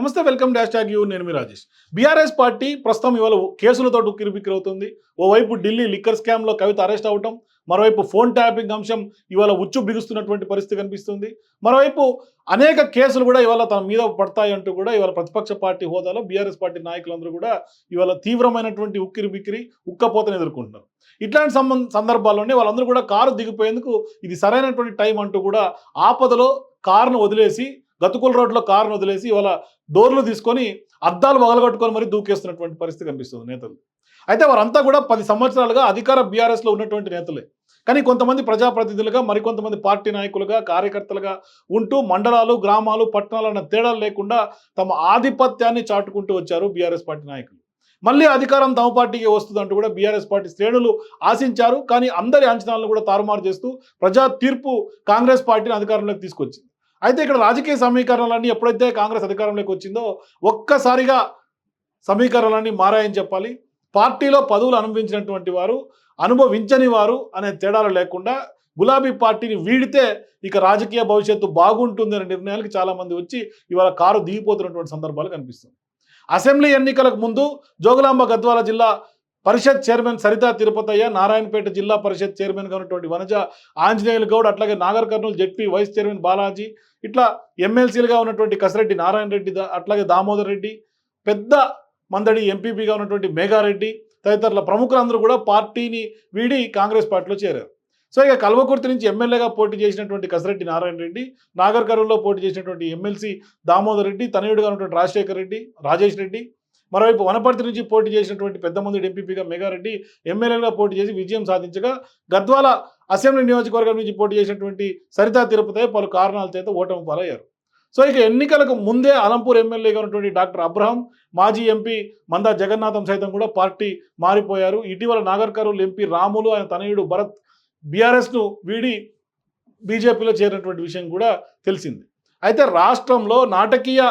నమస్తే welcome dash tag you. నేను మీ Rajesh. BRS party ప్రస్తుతం ఇవాళ కేసులతో ఉక్కిరిబిక్కిరి అవుతుంది. ఓవైపు ఢిల్లీ లిక్కర్ స్కామ్లో కవిత అరెస్ట్ అవటం మరోవైపు ఫోన్ ట్యాపింగ్ అంశం ఇవాళ ఉచ్చు బిగుస్తున్నటువంటి పరిస్థితి కనిపిస్తుంది. మరోవైపు అనేక కేసులు కూడా ఇవాళ తన మీద పడతాయి అంటూ కూడా ఇవాళ ప్రతిపక్ష పార్టీ హోదాలో బీఆర్ఎస్ పార్టీ నాయకులందరూ కూడా ఇవాళ తీవ్రమైనటువంటి ఉక్కిరి బిక్కిరి ఉక్కపోతను ఎదుర్కొంటున్నారు. ఇట్లాంటి సంబంధ సందర్భాల్లోనే వాళ్ళందరూ కూడా కారు దిగిపోయేందుకు ఇది సరైనటువంటి టైం అంటూ కూడా ఆపదలో కారును వదిలేసి గతుకుల రోడ్లో కారును వదిలేసి ఇవాళ డోర్లు తీసుకొని అద్దాలు పగలగొట్టుకొని మరీ దూకేస్తున్నటువంటి పరిస్థితి కనిపిస్తుంది నేతలు. అయితే వారంతా కూడా పది సంవత్సరాలుగా అధికార బీఆర్ఎస్లో ఉన్నటువంటి నేతలే. కానీ కొంతమంది ప్రజాప్రతినిధులుగా మరికొంతమంది పార్టీ నాయకులుగా కార్యకర్తలుగా ఉంటూ మండలాలు గ్రామాలు పట్టణాలు అన్న తేడాలు లేకుండా తమ ఆధిపత్యాన్ని చాటుకుంటూ వచ్చారు బీఆర్ఎస్ పార్టీ నాయకులు. మళ్ళీ అధికారం తమ పార్టీకి వస్తుందంటూ కూడా బీఆర్ఎస్ పార్టీ శ్రేణులు ఆశించారు. కానీ అందరి అంచనాలను కూడా తారుమారు చేస్తూ ప్రజా తీర్పు కాంగ్రెస్ పార్టీని అధికారంలోకి తీసుకొచ్చింది. అయితే ఇక్కడ రాజకీయ సమీకరణలన్నీ ఎప్పుడైతే కాంగ్రెస్ అధికారంలోకి వచ్చిందో ఒక్కసారిగా సమీకరణలన్నీ మారాయని చెప్పాలి. పార్టీలో పదవులు అనుభవించినటువంటి వారు అనుభవించని వారు అనే తేడాలు లేకుండా గులాబీ పార్టీని వీడితే ఇక రాజకీయ భవిష్యత్తు బాగుంటుంది అనే నిర్ణయాలకు చాలామంది వచ్చి ఇవాళ కారు దిగిపోతున్నటువంటి సందర్భాలు కనిపిస్తుంది అసెంబ్లీ ఎన్నికలకు ముందు జోగులాంబ గద్వాల జిల్లా పరిషత్ చైర్మన్ సరితా తిరుపతయ్య నారాయణపేట జిల్లా పరిషత్ చైర్మన్గా ఉన్నటువంటి వనజ ఆంజనేయులు గౌడ్ అట్లాగే Nagar Kurnool ZP vice chairman Balaji ఇట్లా ఎమ్మెల్సీలుగా ఉన్నటువంటి కసిరెడ్డి నారాయణ రెడ్డి అట్లాగే దామోదర్ రెడ్డి పెద్ద మందడి ఎంపీపీగా ఉన్నటువంటి మేఘారెడ్డి తదితరుల ప్రముఖులందరూ కూడా పార్టీని వీడి కాంగ్రెస్ పార్టీలో చేరారు. సో ఇక కల్వకుర్తి నుంచి ఎమ్మెల్యేగా పోటీ చేసినటువంటి కసిరెడ్డి నారాయణ రెడ్డి నాగర్ కర్నూలులో పోటీ చేసినటువంటి ఎమ్మెల్సీ దామోదర్ రెడ్డి తనయుడుగా ఉన్నటువంటి రాజశేఖర్ రెడ్డి రాజేష్ రెడ్డి మరోవైపు వనపర్తి నుంచి పోటీ చేసినటువంటి పెద్ద మంది ఎంపీపీగా మెగారెడ్డి ఎమ్మెల్యేగా పోటీ చేసి విజయం సాధించగా గద్వాల అసెంబ్లీ నియోజకవర్గం నుంచి పోటీ చేసినటువంటి సరితా తిరుపతి పలు కారణాల చేత ఓటమి పాలయ్యారు. సో ఇక ఎన్నికలకు ముందే అలంపూర్ ఎమ్మెల్యేగా ఉన్నటువంటి డాక్టర్ అబ్రహం మాజీ ఎంపీ మందా జగన్నాథం సైతం కూడా పార్టీ మారిపోయారు. ఇటీవల నాగర్ కర్నూలు ఎంపీ రాములు ఆయన తనయుడు భరత్ బీఆర్ఎస్ను వీడి బీజేపీలో చేరినటువంటి విషయం కూడా తెలిసింది. అయితే రాష్ట్రంలో నాటకీయ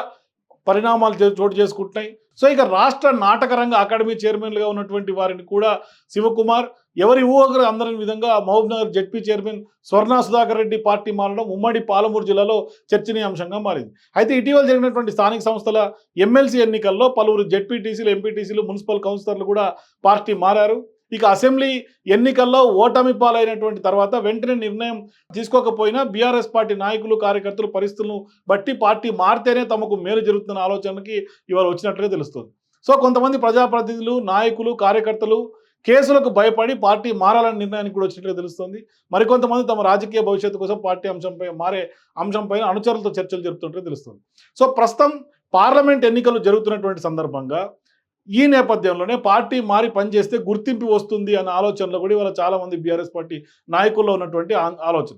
పరిణామాలు చోటు చేసుకుంటున్నాయి. సో ఇక రాష్ట్ర నాటకరంగ అకాడమీ చైర్మన్లుగా ఉన్నటువంటి వారిని కూడా శివకుమార్ ఎవరి ఊహకులు అందరి విధంగా Mahabubnagar ZP chairman Swarna Sudhakar Reddy party మారడం ఉమ్మడి పాలమూరు జిల్లాలో చర్చనీయాంశంగా మారింది. అయితే ఇటీవల జరిగినటువంటి స్థానిక సంస్థల ఎమ్మెల్సీ ఎన్నికల్లో పలువురు జడ్పీటీసీలు ఎంపీటీసీలు మున్సిపల్ కౌన్సిలర్లు కూడా పార్టీ మారారు. ఇక అసెంబ్లీ ఎన్నికల్లో ఓటమి పాలైనటువంటి తర్వాత వెంటనే నిర్ణయం తీసుకోకపోయినా బీఆర్ఎస్ పార్టీ నాయకులు కార్యకర్తలు పరిస్థితులను బట్టి పార్టీ మారితేనే తమకు మేలు జరుగుతున్న ఆలోచనకి ఇవాళ వచ్చినట్లుగా తెలుస్తుంది. సో కొంతమంది ప్రజాప్రతినిధులు నాయకులు కార్యకర్తలు కేసులకు భయపడి పార్టీ మారాలనే నిర్ణయానికి కూడా వచ్చినట్లుగా తెలుస్తుంది. మరికొంతమంది తమ రాజకీయ భవిష్యత్తు కోసం పార్టీ అంశంపై మారే అంశంపైన అనుచరులతో చర్చలు జరుపుతుంటే తెలుస్తుంది. సో ప్రస్తుతం పార్లమెంట్ ఎన్నికలు జరుగుతున్నటువంటి సందర్భంగా ఈ నేపథ్యంలోనే పార్టీ మారి పనిచేస్తే గుర్తింపు వస్తుంది అనే ఆలోచనలో కూడా ఇవాళ చాలామంది బీఆర్ఎస్ పార్టీ నాయకుల్లో ఉన్నటువంటి ఆలోచన.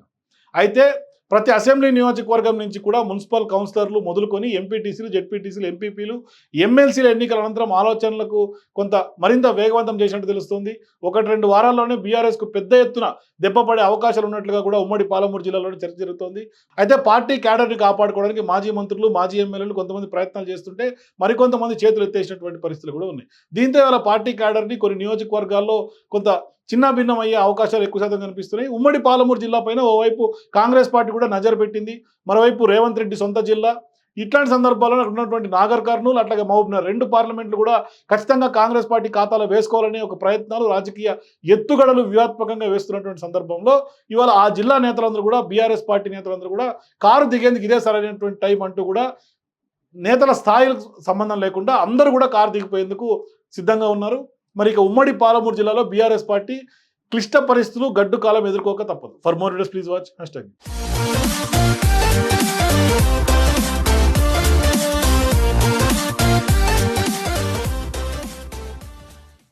అయితే ప్రతి అసెంబ్లీ నియోజకవర్గం నుంచి కూడా మున్సిపల్ కౌన్సిలర్లు మొదలుకొని ఎంపీటీసీలు జెడ్పీటీసీలు ఎంపీపీలు ఎమ్మెల్సీల ఎన్నికల అనంతరం ఆలోచనలకు కొంత మరింత వేగవంతం చేసినట్టు తెలుస్తుంది. ఒకటి రెండు వారాల్లోనే బీఆర్ఎస్కు పెద్ద ఎత్తున దెబ్బపడే అవకాశాలు ఉన్నట్లుగా కూడా ఉమ్మడి పాలమూరు జిల్లాలో చర్చ జరుగుతోంది. అయితే పార్టీ క్యాడర్ని కాపాడుకోవడానికి మాజీ మంత్రులు మాజీ ఎమ్మెల్యేలు కొంతమంది ప్రయత్నాలు చేస్తుంటే మరికొంతమంది చేతులు ఎత్తేసినటువంటి పరిస్థితులు కూడా ఉన్నాయి. దీంతో ఇవాళ పార్టీ క్యాడర్ని కొన్ని నియోజకవర్గాల్లో కొంత చిన్న భిన్నం అయ్యే అవకాశాలు ఎక్కువ శాతం కనిపిస్తున్నాయి. ఉమ్మడి పాలమూరు జిల్లా పైన ఓవైపు కాంగ్రెస్ పార్టీ కూడా నజర్ పెట్టింది. మరోవైపు రేవంత్ రెడ్డి సొంత జిల్లా. ఇట్లాంటి సందర్భాల్లో అక్కడ ఉన్నటువంటి నాగర్ కర్నూలు అట్లాగే మహబూబ్నగర్ రెండు పార్లమెంట్లు కూడా ఖచ్చితంగా కాంగ్రెస్ పార్టీ ఖాతాలో వేసుకోవాలనే ఒక ప్రయత్నాలు రాజకీయ ఎత్తుగడలు వ్యూహాత్మకంగా వేస్తున్నటువంటి సందర్భంలో ఇవాళ ఆ జిల్లా నేతలందరూ కూడా బీఆర్ఎస్ పార్టీ నేతలందరూ కూడా కారు దిగేందుకు ఇదే సరైనటువంటి టైం అంటూ కూడా నేతల స్థాయిలకు సంబంధం లేకుండా అందరూ కూడా కారు దిగిపోయేందుకు సిద్ధంగా ఉన్నారు. మరి ఇక ఉమ్మడి పాలమూరు జిల్లాలో బీఆర్ఎస్ పార్టీ క్లిష్ట పరిస్థితులు గడ్డు కాలం ఎదుర్కోక తప్పదు. For more videos please watch hash